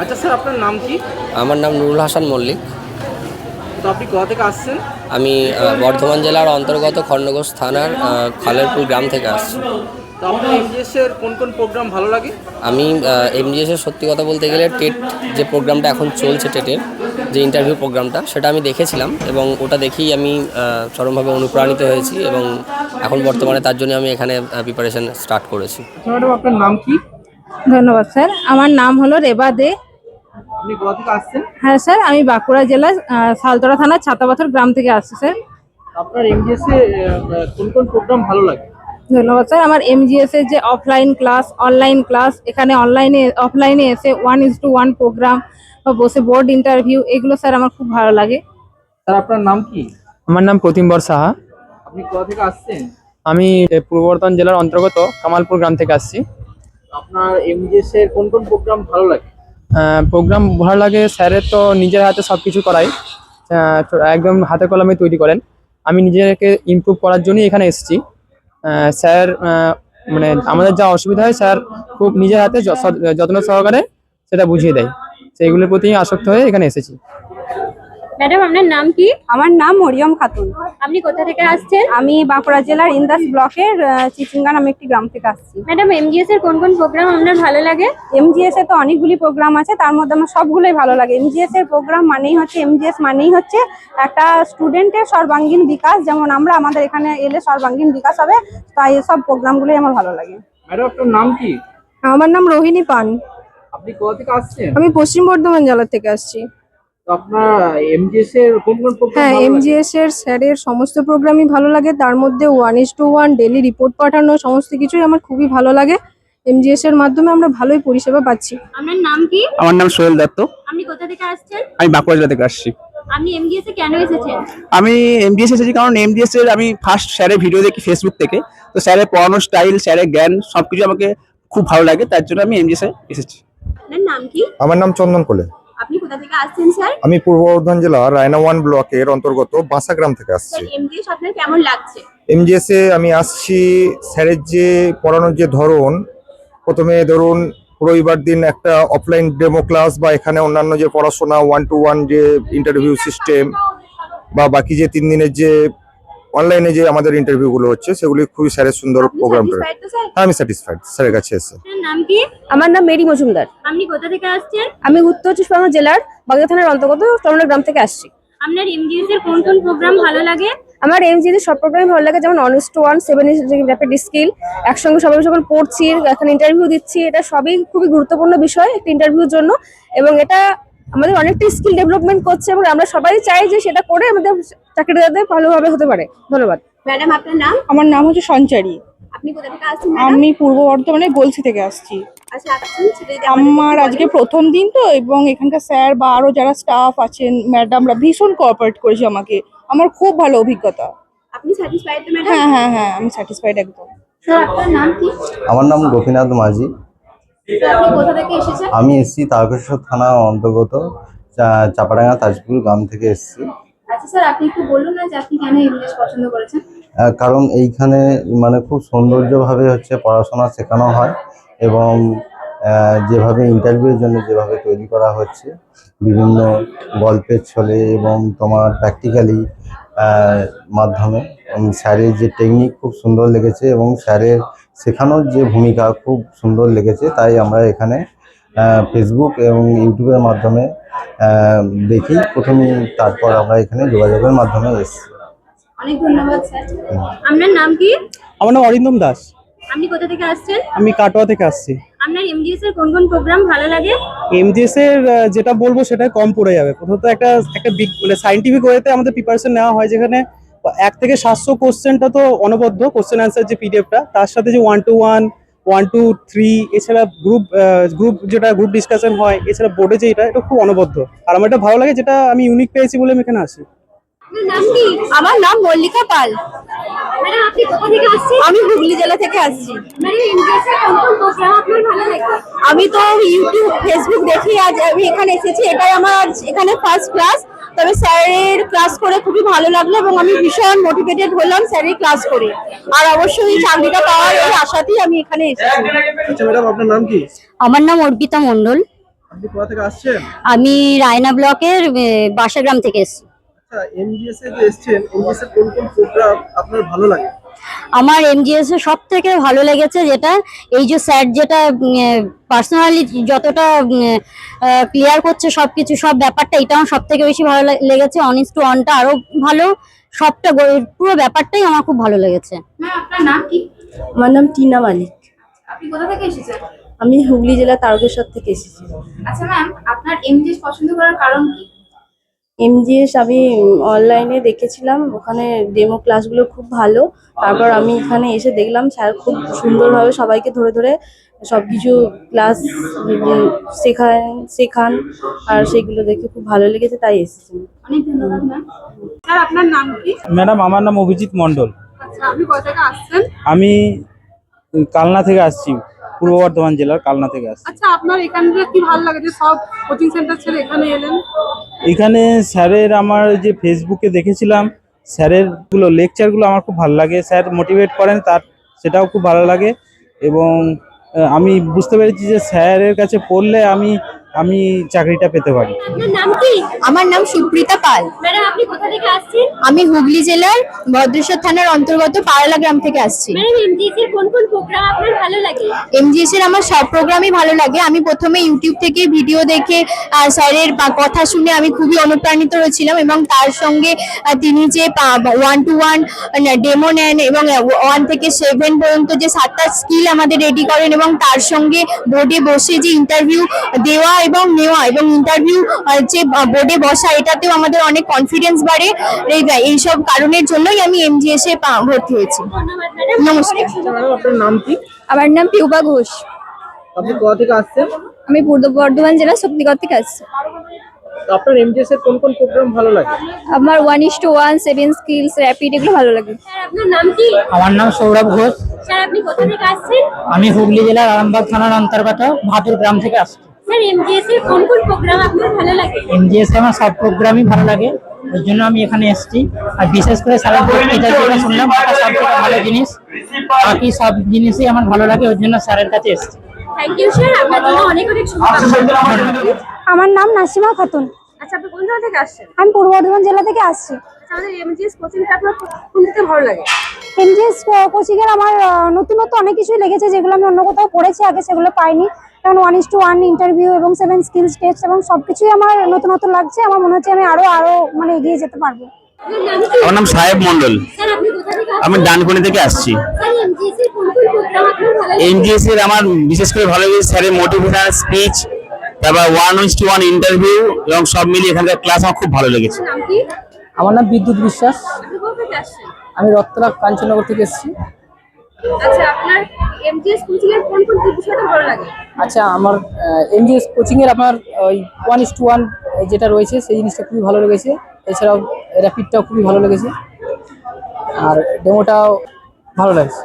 আচ্ছা স্যার আপনার নাম কি? আমার নাম নুরুল হাসান মল্লিক। তো আপনি কোথা থেকে আসছেন? আমি বর্ধমান জেলার অন্তর্গত খণ্ডঘোষ থানার খালেরপুর গ্রাম থেকে আসছি। তো আপনার এর কোন কোন প্রোগ্রাম ভালো লাগে? আমি এমজিএসের সত্যি কথা বলতে গেলে টেট যে প্রোগ্রামটা এখন চলছে টেটের যে ইন্টারভিউ প্রোগ্রামটা সেটা আমি দেখেছিলাম এবং ওটা দেখেই আমি চরমভাবে অনুপ্রাণিত হয়েছি এবং এখন বর্তমানে তার জন্য আমি এখানে প্রিপারেশন স্টার্ট করেছি। আচ্ছা ম্যাডাম আপনার নাম কি? ধন্যবাদ স্যার। আমার নাম হলো রেবা দে আপনি কোথা থেকে আসছেন হ্যাঁ স্যার আমি বাঁকুড়া জেলার আহ, সালতরা থানার ছাতাপাথর গ্রাম থেকে আসছি স্যার। আপনার এমজিএস এ কোন কোন প্রোগ্রাম ভালো লাগে? ধন্যবাদ স্যার আমার এমজিএস এর যে অফলাইন ক্লাস অনলাইন ক্লাস এখানে অনলাইনে অফলাইনে এসে one is to one program বা বসে বোর্ড ইন্টারভিউ এগুলো স্যার আমার খুব ভালো লাগে। স্যার আপনার নাম কি? আমার নাম প্রতিম্বর সাহা। আপনি কোথা থেকে আসছেন? আমি পূর্ব বর্ধমান জেলার অন্তর্গত কামালপুর গ্রাম থেকে আসছি। আপনার এমজিএস এর কোন কোন প্রোগ্রাম ভালো লাগে? প্রোগ্রাম ভালো লাগে, স্যারের তো নিজের হাতে সব কিছু করাই একদম হাতে কলমে তৈরি করেন। আমি নিজেকে ইমপ্রুভ করার জন্যই এখানে এসেছি। স্যার মানে আমাদের যা অসুবিধা হয়, স্যার খুব নিজের হাতে যত্ন সহকারে সেটা বুঝিয়ে দেয়। সেইগুলোর প্রতি আসক্ত হয়ে এখানে এসেছি। ম্যাডাম আপনার নাম কি? আমার নাম মরিয়ম খাতুন। আপনি কোথা থেকে আসছেন? আমি বাঁকুড়া জেলার ইন্দাস ব্লকের চিচিঙ্গা নামে একটি গ্রাম থেকে আসছি। ম্যাডাম এমজিএস এর কোন কোন প্রোগ্রাম আপনার ভালো লাগে? এমজিএস এ তো অনেকগুলি প্রোগ্রাম আছে তার মধ্যে আমার সবগুলোই ভালো লাগে। এমজিএস এর প্রোগ্রাম মানেই হচ্ছে এমজিএস মানেই হচ্ছে একটা স্টুডেন্টের সর্বাঙ্গীন বিকাশ। যেমন আমরা আমাদের এখানে এলে সর্বাঙ্গীন বিকাশ হবে তাই এসব প্রোগ্রামগুলোই আমার ভালো লাগে। ম্যাডাম আপনার নাম কি? আমার নাম রোহিণী পান। আপনি কোথা থেকে আসছেন? আমি পশ্চিম বর্ধমান জেলা থেকে আসছি। তো আপনার এমজিএস এর কোন কোন হ্যাঁ এমজিএস এর স্যারের সমস্ত প্রোগ্রামই ভালো লাগে। তার মধ্যে one is to one daily report পাঠানো সমস্ত কিছুই আমার খুবই ভালো লাগে। এমজিএস এর মাধ্যমে আমরা ভালোই পরিষেবা পাচ্ছি। আপনার নাম কি? আমার নাম সোহেল দত্ত। আপনি কোথা থেকে আসছেন? আমি বাঁকুড়া জেলা থেকে আসছি। আপনি এমজিএস এ কেন এসেছেন? আমি এমডিএস এসেছি কারণ এমডিএস এর আমি ফার্স্ট স্যারের ভিডিও দেখি ফেসবুক থেকে। তো স্যারের পড়ানোর স্টাইল স্যারের জ্ঞান সবকিছু আমাকে খুব ভালো লাগে। তার জন্য আমি এমডিএস এ এসেছি। আপনার নাম কি? আমার নাম চন্দন কোলে। আপনি কোথা থেকে আসছেন স্যার? আমি পূর্ব বর্ধমান জেলার রায়না ওয়ান ব্লকের অন্তর্গত বাঁসাগ্রাম থেকে আসছি। এমজিএস আপনার কেমন লাগছে? এমজিএস এ আমি আসছি স্যারের যে পড়ানোর যে ধরন প্রথমে ধরুন রবিবার দিন একটা অফলাইন ডেমো ক্লাস বা এখানে অন্যান্য যে পড়াশোনা ওয়ান টু ওয়ান যে ইন্টারভিউ সিস্টেম বা বাকি যে তিন দিনের যে অনলাইনে যে আমাদের ইন্টারভিউ গুলো হচ্ছে সেগুলি খুবই স্যারের সুন্দর প্রোগ্রাম প্রোগ্রামটা satisfied আমি স্যাটিসফাইড স্যারের কাছে এসে। নাম কি? আমার নাম মেরি মজুমদার। আপনি কোথা থেকে আসছেন? আমি উত্তর চব্বিশ পরগনা জেলার বাগদা থানার অন্তর্গত চরমনা গ্রাম থেকে আসছি। আপনার এমজিএস এর কোন কোন প্রোগ্রাম ভালো লাগে? আমার এমজিএস এর সব প্রোগ্রামই ভালো লাগে যেমন honest to one seven rapid skill একসঙ্গে সবাই যখন পড়ছি এখন ইন্টারভিউ দিচ্ছি এটা সবই খুবই গুরুত্বপূর্ণ বিষয় একটা ইন্টারভিউর জন্য। এবং এটা আমাদের অনেকটা স্কিল ডেভেলপমেন্ট করছে এবং আমরা সবাই চাই যে সেটা করে আমাদের চাকরিটা যাতে ভালোভাবে হতে পারে। ধন্যবাদ। ম্যাডাম আপনার নাম? আমার নাম হচ্ছে সঞ্চারী। আপনি কোথা থেকে আসছেন আমি পূর্ব বর্ধমানে গলসি থেকে আসছি। আচ্ছা আমার আজকে প্রথম দিন তো এবং এখানকার স্যার বা আরও যারা স্টাফ আছেন ম্যাডামরা ভীষণ কোঅপারেট করেছে আমাকে। আমার খুব ভালো অভিজ্ঞতা। আপনি স্যাটিসফাইড তো ম্যাডাম? হ্যাঁ হ্যাঁ হ্যাঁ আমি স্যাটিসফাইড একদম। স্যার আপনার নাম কি? আমার নাম গোপীনাথ মাঝি। স্যার আপনি কোথা থেকে এসেছেন? আমি এসছি তারকেশ্বর থানা অন্তর্গত চাপাডাঙ্গা তাজপুর গ্রাম থেকে এসছি। আচ্ছা স্যার, আপনি একটু বলুন না যে আপনি কেন ইংলিশ পছন্দ করেছেন? কারণ এইখানে মানে খুব সৌন্দর্যভাবে হচ্ছে পড়াশোনা শেখানো হয় এবং যেভাবে ইন্টারভিউর জন্য যেভাবে তৈরি করা হচ্ছে, বিভিন্ন গল্পের ছলে এবং তোমার প্র্যাকটিক্যালি মাধ্যমে স্যারের যে টেকনিক খুব সুন্দর লেগেছে এবং স্যারের শেখানোর যে ভূমিকা খুব সুন্দর লেগেছে, তাই আমরা এখানে ফেসবুক এবং ইউটিউবের মাধ্যমে দেখি। প্রথমে তারপর আমরা এখানে যোগাযোগের মাধ্যমে এসেছি। অনেক ধন্যবাদ স্যার। আপনার নাম কি? আমার নাম অরিন্দম দাস। আপনি কোথা থেকে আসছেন? আমি কাটোয়া থেকে আসছি। আপনার এমজিএস এর কোন কোন প্রোগ্রাম ভালো লাগে? এমজিএস এর যেটা বলব সেটা কম পড়ে যাবে। প্রথমত একটা একটা big মানে সাইন্টিফিক ওয়েতে আমাদের প্রিপারেশন নেওয়া হয় যেখানে এক থেকে সাতশো কোশ্চেনটা তো অনবদ্য কোশ্চেন অ্যান্সার যে পিডিএফটা তার সাথে যে one to one one two three এছাড়া গ্রুপ গ্রুপ যেটা গ্রুপ ডিসকাশন হয় এছাড়া বোর্ডে যে এটা এটা খুব অনবদ্য। আর আমার এটা ভালো লাগে যেটা আমি ইউনিক পেয়েছি বলে আমি এখানে আসি। আপনার নাম কি? আমার নাম মল্লিকা পাল। আমি হুগলি জেলা থেকে আসছি। আমি তো ইউটিউব ফেসবুক দেখি আজ আমি এখানে এসেছি এটাই আমার আজ এখানে ফার্স্ট ক্লাস তবে স্যারের ক্লাস করে খুবই ভালো লাগল এবং আমি ভীষণ মোটিভেটেড হলাম স্যারের ক্লাস করে। আর অবশ্যই চাকরিটা পাওয়ার এই আশাতেই আমি এখানে এসেছি। আচ্ছা ম্যাডাম আপনার নাম কি? আমার নাম অর্পিতা মণ্ডল। আপনি কোথা থেকে আসছেন? আমি রায়না ব্লকের বাসাগ্রাম থেকে এসেছি। আচ্ছা এমজিএস এ যে এসছেন এমজিএস এর কোন কোন প্রোগ্রাম আপনার ভালো লাগে? আমার এমজিএস এর সব থেকে ভালো লেগেছে যেটা এই যে স্যার যেটা পার্সোনালি যতটা ক্লিয়ার করছে সব কিছু সব ব্যাপারটা এটা আমার সব থেকে বেশি ভালো লেগেছে। অনিস টু অনটা আরও ভালো সবটা পুরো ব্যাপারটাই আমার খুব ভালো লেগেছে। ম্যাম আপনার নাম কি? আমার নাম টিনা মালিক আপনি কোথা থেকে এসেছেন? আমি হুগলি জেলা তারকেশ্বর থেকে এসেছি। আচ্ছা ম্যাম আপনার এমজিএস পছন্দ করার কারণ কি? এমজিএস আমি অনলাইনে দেখেছিলাম ওখানে ডেমো ক্লাসগুলো খুব ভালো। তারপর আমি এখানে এসে দেখলাম স্যার খুব সুন্দরভাবে সবাইকে ধরে ধরে সব কিছু ক্লাস শেখান শেখান আর সেগুলো দেখে খুব ভালো লেগেছে তাই এসেছি। অনেক ধন্যবাদ স্যার আপনার নাম কি? ম্যাডাম আমার নাম অভিজিৎ মণ্ডল। আচ্ছা আপনি কোথা থেকে আসছেন? আমি কালনা থেকে আসছি। পূর্ব বর্ধমান জেলার কালনা থেকে আসছি। আচ্ছা আপনার এখানটা কি ভালো লাগে যে সব কোচিং সেন্টার ছেড়ে এখানে এলেন? এখানে স্যারের আমার যে ফেসবুকে দেখেছিলাম স্যারেরগুলো লেকচারগুলো আমার খুব ভালো লাগে। স্যার মোটিভেট করেন তার সেটাও খুব ভালো লাগে। এবং আমি বুঝতে পেরেছি যে স্যারের কাছে পড়লে আমি আমি চাকরিটা পেতে পারি। নাম কি? আমার নাম সুপ্রিতা পাল। ম্যাডাম আপনি কোথা থেকে আসছেন? আমি হুগলি জেলার ভদ্রেশ্বর থানার অন্তর্গত পাড়ালা গ্রাম থেকে আসছি। ম্যাডাম এমজিএস এর কোন কোন প্রোগ্রাম আপনার ভালো লাগে? এমজিএস এর আমার সব প্রোগ্রামই ভালো লাগে। আমি প্রথমে ইউটিউব থেকে ভিডিও দেখে স্যারের কথা শুনে আমি খুবই অনুপ্রাণিত হয়েছিলাম এবং তার সঙ্গে তিনি যে ওয়ান টু ওয়ান ডেমো নেন এবং ওয়ান থেকে সেভেন পর্যন্ত যে সাতটা স্কিল আমাদের রেডি করেন এবং তার সঙ্গে বোর্ডে বসে যে ইন্টারভিউ দেওয়া এবং নেওয়া এবং ইন্টারভিউ যে বোর্ডে বসা এটাতেও আমাদের অনেক কনফিডেন্স বাড়ে। এই- এইসব কারণের জন্যই আমি এমজিএস এ পা- ভর্তি হয়েছি। নমস্কার। আপনার নাম কি? আমার নাম পিউবা ঘোষ। আপনি কোথা থেকে আসছেন? আমি পূর্ব বর্ধমান জেলার শক্তিগড় থেকে আসছি। তো আপনার এমজিএস এর কোন কোন প্রোগ্রাম ভালো লাগে? আমার is to one seven skills rapid এগুলো ভালো লাগে। স্যার আপনার নাম কি? আমার নাম সৌরভ ঘোষ। স্যার আপনি কোথা থেকে আসছেন? আমি হুগলি জেলার আরামবাগ থানার অন্তর্গত ভাতুর গ্রাম থেকে আসছি। স্যার এমজিএস এর কোন কোন প্রোগ্রাম আপনার ভালো লাগে? এমজিএস আমার সব প্রোগ্রামই ভালো লাগে। ওই জন্য আমি এখানে এসেছি। আর বিশেষ করে স্যারের শুনলাম সব থেকে ভালো জিনিস। বাকি সব জিনিসই আমার ভালো লাগে ওই জন্য স্যারের কাছে এসেছি। থ্যাংক ইউ স্যার আপনার জন্য অনেক অনেক শুভকামনা। আমার নাম নাসিমা খাতুন। আচ্ছা আপনি কোন জায়গা থেকে আসছেন? আমি পূর্ব বর্ধমান জেলা থেকে আসছি। আমাদের এমজিএস কোচিংটা আপনার কোন দিকে ভালো লাগে। এমজিএস কোচিং এর আমার নতুনত্ব অনেক কিছুই লেগেছে যেগুলো আমি অন্য কোথাও পড়েছি আগে সেগুলো পাইনি। কারণ one is to one interview এবং সেভেন স্কিলস টেস্ট এবং সবকিছুই আমার নতুনত্ব লাগছে। আমার মনে হচ্ছে আমি আরও আরও মানে এগিয়ে যেতে পারব। আমার নাম সাহেব থেকে আমি ডানকুনি থেকে আসছি। এমজিএস এর আমার বিশেষ করে ভালো লেগেছে স্যারের মোটিভেশনাল স্পিচ তারপর one is to one interview এবং সব মিলিয়ে এখানকার ক্লাস আমার খুব ভালো লেগেছে। নাম কি? আমার নাম বিদ্যুৎ বিশ্বাস। আমি রত্তরা কাঞ্চননগর থেকে এসেছি। আচ্ছা আমার এমজিএস আচ্ছা আমার এমজিএস কোচিংয়ের আমার ওই ওয়ান ইস টু ওয়ান যেটা রয়েছে সেই জিনিসটা খুবই ভালো লেগেছে। এছাড়াও র্যাপিডটাও খুবই ভালো লেগেছে। আর ডেমোটাও ভালো লাগছে।